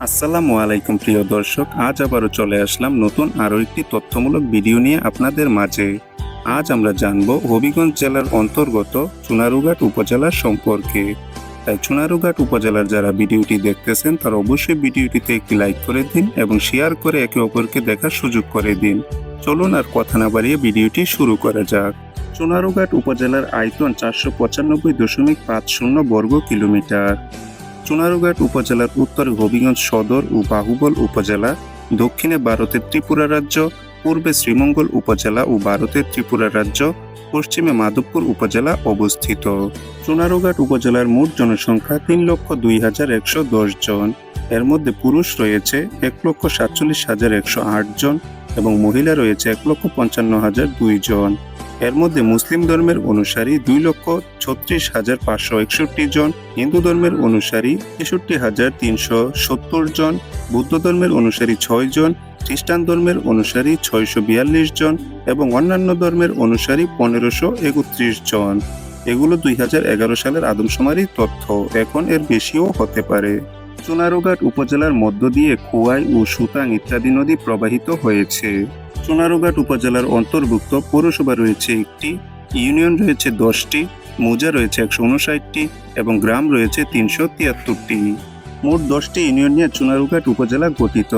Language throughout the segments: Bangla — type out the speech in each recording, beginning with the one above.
আসসালামু আলাইকুম প্রিয় দর্শক, আজ আবারও চলে আসলাম নতুন আরও একটি তথ্যমূলক ভিডিও নিয়ে আপনাদের মাঝে। আজ আমরা জানব হবিগঞ্জ জেলার অন্তর্গত চুনারুঘাট উপজেলার সম্পর্কে। তাই চুনারুঘাট উপজেলার যারা ভিডিওটি দেখতেছেন, তারা অবশ্যই ভিডিওটিতে একটি লাইক করে দিন এবং শেয়ার করে একে অপরকে দেখার সুযোগ করে দিন। চলুন আর কথা না বাড়িয়ে ভিডিওটি শুরু করা যাক। চুনারুঘাট উপজেলার আয়তন চারশো পঁচানব্বই দশমিক পাঁচ শূন্য বর্গ কিলোমিটার। চুনারুঘাট উপজেলার উত্তরে হবিগঞ্জ সদর ও বাহুবল উপজেলা, দক্ষিণে ভারতের ত্রিপুরা রাজ্য, পূর্বে শ্রীমঙ্গল উপজেলা ও ভারতের ত্রিপুরা রাজ্য, পশ্চিমে মাধবপুর উপজেলা অবস্থিত। চুনারুঘাট উপজেলার মোট জনসংখ্যা তিন লক্ষ দুই হাজার একশো দশ জন। এর মধ্যে পুরুষ রয়েছে এক লক্ষ সাতচল্লিশ হাজার একশো আট জন। এবং মহিলা রয়েছে এক লক্ষ পঞ্চান্ন হাজার দুই জন। এর মধ্যে মুসলিম ধর্মের অনুসারী দুই লক্ষ ছত্রিশ হাজার পাঁচশো একষট্টি জন, হিন্দু ধর্মের অনুসারী তেষট্টি হাজার তিনশো সত্তর জন, বৌদ্ধ ধর্মের অনুসারী ছয় জন, খ্রিস্টান ধর্মের অনুসারী ছয়শো বিয়াল্লিশ জন এবং অন্যান্য ধর্মের অনুসারী পনেরোশো একত্রিশ জন। এগুলো দুই হাজার এগারো সালের আদমশুমারি তথ্য। এখন এর বেশিও হতে পারে। চুনারুঘাট উপজেলার মধ্য দিয়ে খোয়াই ও সুতাং ইত্যাদি নদী প্রবাহিত হয়েছে। চুনারুঘাট উপজেলার অন্তর্ভুক্ত পৌরসভা রয়েছে একটি, ইউনিয়ন রয়েছে দশটি, মৌজা রয়েছে একশো উনষাটটি এবং গ্রাম রয়েছে তিনশো তিয়াত্তরটি। মোট দশটি ইউনিয়ন নিয়ে চুনারুঘাট উপজেলা গঠিত।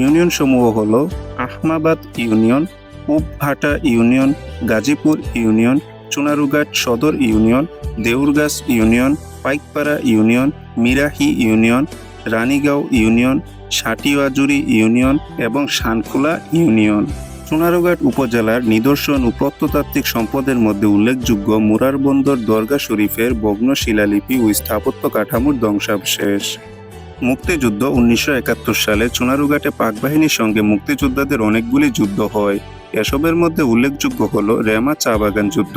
ইউনিয়ন সমূহ হল Ahmabad union Upabhata union, Gazipur union, Chunarughat Sadar union, Deurgachh union Paikpara union, Mirahi union, Ranigaon union Satiajuri union এবং শানখোলা ইউনিয়ন। সোনারঘাট উপজেলার নিদর্শন ও প্রত্নতাত্ত্বিক সম্পদের মধ্যে উল্লেখযোগ্য মুরার বন্দর দরগা শরীফের ভগ্ন শিলালিপি ও স্থাপত্য কাঠামোর ধ্বংসাবশেষ। মুক্তিযুদ্ধ উনিশশো একাত্তর সালে চুনারুঘাটে পাক বাহিনীর সঙ্গে মুক্তিযোদ্ধাদের অনেকগুলি যুদ্ধ হয়। এসবের মধ্যে উল্লেখযোগ্য হল রেমা চা বাগান যুদ্ধ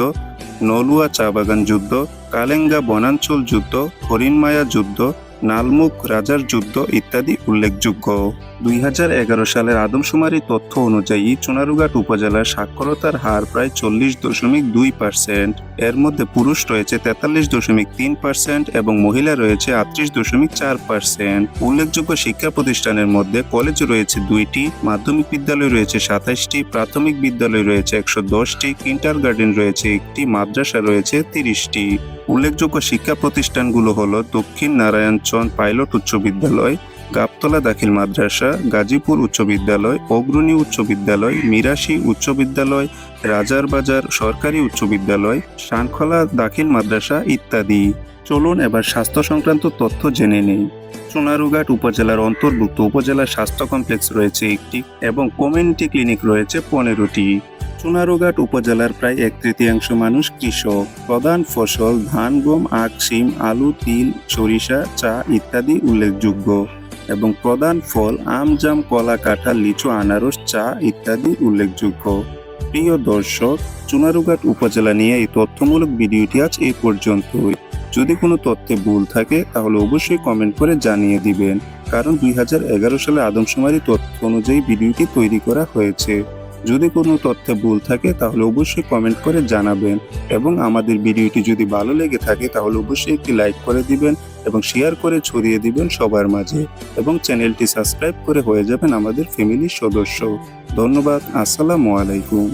নলুয়া চা বাগান যুদ্ধ কালেঙ্গা বনাঞ্চল যুদ্ধ হরিণমায়া যুদ্ধ নালমুখ রাজার যুদ্ধ ইত্যাদি উল্লেখযোগ্য। দুই হাজার এগারো সালের আদমশুমারি তথ্য অনুযায়ী চুনারুঘাট উপজেলার সাক্ষরতার হার প্রায় চল্লিশ দশমিক দুই পার্সেন্ট। এর মধ্যে পুরুষ রয়েছে তেতাল্লিশ দশমিক তিন পার্সেন্ট এবং মহিলা রয়েছে আটত্রিশ দশমিক চার পার্সেন্ট। উল্লেখযোগ্য শিক্ষা প্রতিষ্ঠানের মধ্যে কলেজ রয়েছে দুইটি, মাধ্যমিক বিদ্যালয় রয়েছে সাতাশটি, প্রাথমিক বিদ্যালয় রয়েছে একশো দশটি কিন্টার গার্ডেন রয়েছে একটি, মাদ্রাসা রয়েছে তিরিশটি। উল্লেখযোগ্য শিক্ষা প্রতিষ্ঠানগুলো হলো দক্ষিণ নারায়ণচন্দ পাইলট উচ্চ বিদ্যালয় গাবতলা দাখিল মাদ্রাসা, গাজীপুর উচ্চ বিদ্যালয়, অগ্রণী উচ্চ বিদ্যালয়, মিরাশি উচ্চ বিদ্যালয় রাজারবাজার সরকারি উচ্চ বিদ্যালয় শানখলা দাখিল মাদ্রাসা ইত্যাদি। চলুন এবার স্বাস্থ্য সংক্রান্ত তথ্য জেনে নেই। সোনারুঘাট উপজেলার অন্তর্ভুক্ত উপজেলা স্বাস্থ্য কমপ্লেক্স রয়েছে একটি এবং কমিউনিটি ক্লিনিক রয়েছে পনেরোটি। সোনারুঘাট উপজেলার প্রায় এক তৃতীয়াংশ মানুষ কৃষক। প্রধান ফসল ধান, গম, আখ, শিম, আলু, তিল, সরিষা, চা ইত্যাদি উল্লেখযোগ্য। এবং প্রধান ফল, আম, জাম, কলা, কাঁঠাল, লিচু, আনারস, চা ইত্যাদি উল্লেখযোগ্য। প্রিয় দর্শক, চুনারুঘাট উপজেলা নিয়ে এই তথ্যমূলক ভিডিওটি আজ এই পর্যন্তই। যদি কোনো তথ্যে ভুল থাকে, তাহলে অবশ্যই কমেন্ট করে জানিয়ে দিবেন। কারণ দুই হাজার এগারো সালে আদমশুমারি তথ্য অনুযায়ী ভিডিওটি তৈরি করা হয়েছে। যদি কোনো তথ্যে ভুল থাকে, তাহলে অবশ্যই কমেন্ট করে জানাবেন এবং আমাদের ভিডিওটি যদি ভালো লেগে থাকে, তাহলে অবশ্যই একটি লাইক করে দিবেন এবং শেয়ার করে ছড়িয়ে দিবেন সবার মাঝে এবং চ্যানেলটি সাবস্ক্রাইব করে হয়ে যাবেন আমাদের ফ্যামিলির সদস্য। ধন্যবাদ, আসসালামু আলাইকুম।